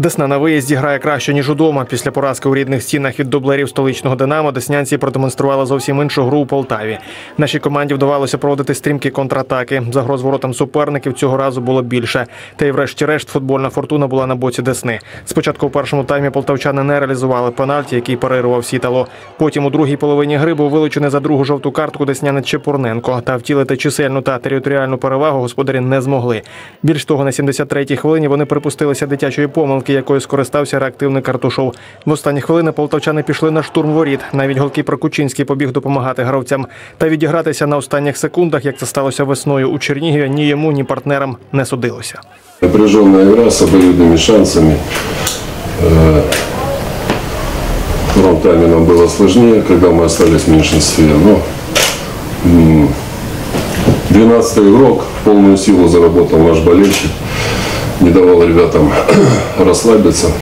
Десна на виїзді грає краще ніж удома. Після поразки у рідних стінах від дублерів столичного Динамо деснянці продемонстрували зовсім іншу гру у Полтаві. Нашій команді вдавалося проводити стрімкі контратаки. Загроз воротам суперників цього разу було більше. Та й врешті-решт футбольна фортуна була на боці Десни. Спочатку у першому таймі полтавчани не реалізували пенальті, який парирував сітало. Потім у другій половині гри був вилучений за другу жовту картку деснянець Чепурненко. Та втілити чисельну та територіальну перевагу господарі не змогли. Більш того, на 73-й хвилині вони припустилися дитячої помилки, якою скористався реактивний картушов. В останні хвилини полтавчани пішли на штурм воріт. Навіть голкіпер Кучинський побіг допомагати гравцям. Та відігратися на останніх секундах, як це сталося весною у Чернігові, ні йому, ні партнерам не судилося. Напряженная игра с обоюдными шансами. Э, В втором тайме нам было сложнее, когда мы остались в меньшинстве. Но м, 12 игрок в полную силу заработал наш болельщик. Не давал ребятам расслабиться.